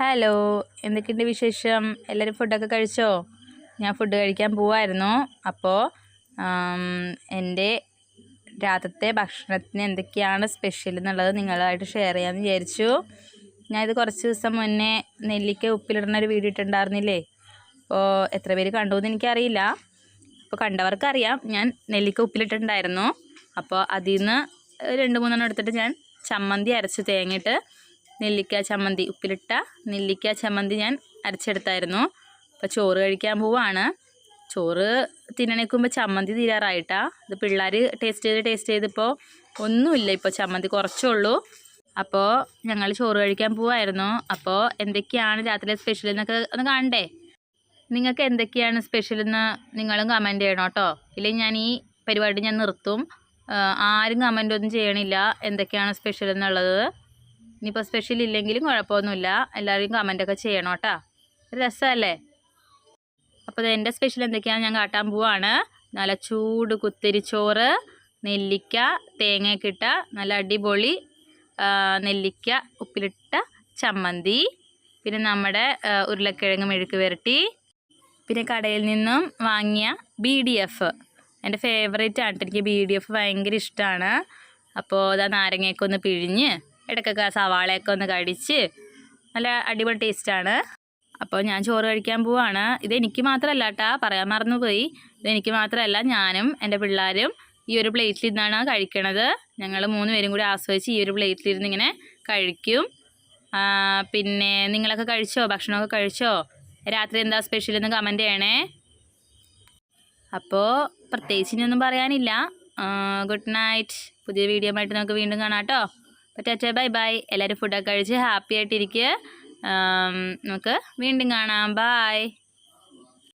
Hello എന്തൊക്കെയുണ്ട് വിശേഷം? എല്ലാവരും ഫുഡൊക്കെ കഴിച്ചോ? ഞാൻ ഫുഡ് കഴിക്കാൻ പോവായിരുന്നു. അപ്പോൾ എന്റെ രാത്രിത്തെ ഭക്ഷണത്തിന് എന്തൊക്കെയാണ് സ്പെഷ്യൽ എന്നുള്ളത് നിങ്ങളായിട്ട് ഷെയർ ചെയ്യാമെന്ന് വിചാരിച്ചു. ഞാൻ ഇത് കുറച്ച് ദിവസം മുന്നേ നെല്ലിക്ക ഉപ്പിലിടുന്ന ഒരു വീഡിയോ ഇട്ടുണ്ടായിരുന്നില്ലേ അപ്പോൾ എത്ര പേര് കണ്ടു എന്ന് എനിക്കറിയില്ല. അപ്പോൾ കണ്ടവർക്കറിയാം. ഞാൻ നെല്ലിക്ക ഉപ്പിലിട്ടുണ്ടായിരുന്നു അപ്പോൾ അതിൽ നിന്ന് രണ്ട് മൂന്നെണ്ണം എടുത്തിട്ട് ഞാൻ ചമ്മന്തി അരച്ച് തേങ്ങിയിട്ട് നെല്ലിക്ക ചമ്മന്തി ഉപ്പിലിട്ട നെല്ലിക്ക ചമ്മന്തി ഞാൻ അരച്ചെടുത്തായിരുന്നു. അപ്പോൾ ചോറ് കഴിക്കാൻ പോവാണ്. ചോറ് തിന്നണേക്കുമ്പോൾ ചമ്മന്തി തീരാറായിട്ടാ. ഇത് പിള്ളേർ ടേസ്റ്റ് ചെയ്ത് ടേസ്റ്റ് ചെയ്തിപ്പോൾ ഒന്നുമില്ല ഇപ്പോൾ ചമ്മന്തി കുറച്ചേ ഉള്ളൂ അപ്പോൾ ഞങ്ങൾ ചോറ് കഴിക്കാൻ പോവായിരുന്നു. അപ്പോൾ എന്തൊക്കെയാണ് രാത്രിയിലെ സ്പെഷ്യൽ എന്നൊക്കെ ഒന്ന് കാണണ്ടേ? നിങ്ങൾക്ക് എന്തൊക്കെയാണ് സ്പെഷ്യൽ എന്ന് നിങ്ങളും കമന്റ് ചെയ്യണം കേട്ടോ. ഇല്ലെങ്കിൽ ഞാൻ ഈ പരിപാടി ഞാൻ നിർത്തും. ആരും കമന്റ് ഒന്നും ചെയ്യണില്ല. എന്തൊക്കെയാണ് സ്പെഷ്യൽ എന്നുള്ളത്? ഇനിയിപ്പോൾ സ്പെഷ്യൽ ഇല്ലെങ്കിലും കുഴപ്പമൊന്നുമില്ല. എല്ലാവരും കമന്റൊക്കെ ചെയ്യണം കേട്ടോ. രസമല്ലേ? അപ്പോൾ ഇത് എന്റെ സ്പെഷ്യൽ എന്തൊക്കെയാണ് ഞാൻ കാട്ടാൻ പോവാണ്. നല്ല ചൂട് കുത്തിരിച്ചോറ് നെല്ലിക്ക തേങ്ങയൊക്കെ ഇട്ട നല്ല അടിപൊളി നെല്ലിക്ക ഉപ്പിലിട്ട ചമ്മന്തി പിന്നെ നമ്മുടെ ഉരുളക്കിഴങ്ങ് മെഴുക്ക് വരട്ടി പിന്നെ കടയിൽ നിന്നും വാങ്ങിയ ബി ഡി എഫ് എന്റെ ഫേവറേറ്റ് ആണ്. എനിക്ക് ബി ഡി എഫ് ഭയങ്കര ഇഷ്ടമാണ് അപ്പോൾ അതാ നാരങ്ങയൊക്കെ ഒന്ന് പിഴിഞ്ഞ് ഇടയ്ക്കൊക്കെ ആ സവാളയൊക്കെ ഒന്ന് കടിച്ച് നല്ല അടിപൊളി ടേസ്റ്റാണ് അപ്പോൾ ഞാൻ ചോറ് കഴിക്കാൻ പോവാണ്. ഇതെനിക്ക് മാത്രമല്ല കേട്ടാ പറയാൻ മറന്നുപോയി. ഇത് എനിക്ക് മാത്രമല്ല ഞാനും എന്റെ പിള്ളേരും ഈ ഒരു പ്ലേറ്റിൽ ഇരുന്നാണ് കഴിക്കണത്. ഞങ്ങൾ മൂന്ന് പേരും കൂടി ആസ്വദിച്ച് ഈ ഒരു പ്ലേറ്റിലിരുന്ന് ഇങ്ങനെ കഴിക്കും. പിന്നെ നിങ്ങളൊക്കെ കഴിച്ചോ? ഭക്ഷണമൊക്കെ കഴിച്ചോ? രാത്രി എന്താ സ്പെഷ്യൽ എന്ന് കമന്റ് ചെയ്യണേ. അപ്പോൾ പ്രത്യേകിച്ച് ഇനിയൊന്നും പറയാനില്ല. ഗുഡ് നൈറ്റ് പുതിയ വീഡിയോ ആയിട്ട് നമുക്ക് വീണ്ടും കാണാം കേട്ടോ അപ്പോൾ ടാറ്റ ബൈ ബൈ എല്ലാവരും ഫുഡൊക്കെ കഴിച്ച് ഹാപ്പി ആയിട്ടിരിക്കുക നമുക്ക് വീണ്ടും കാണാം. ബൈ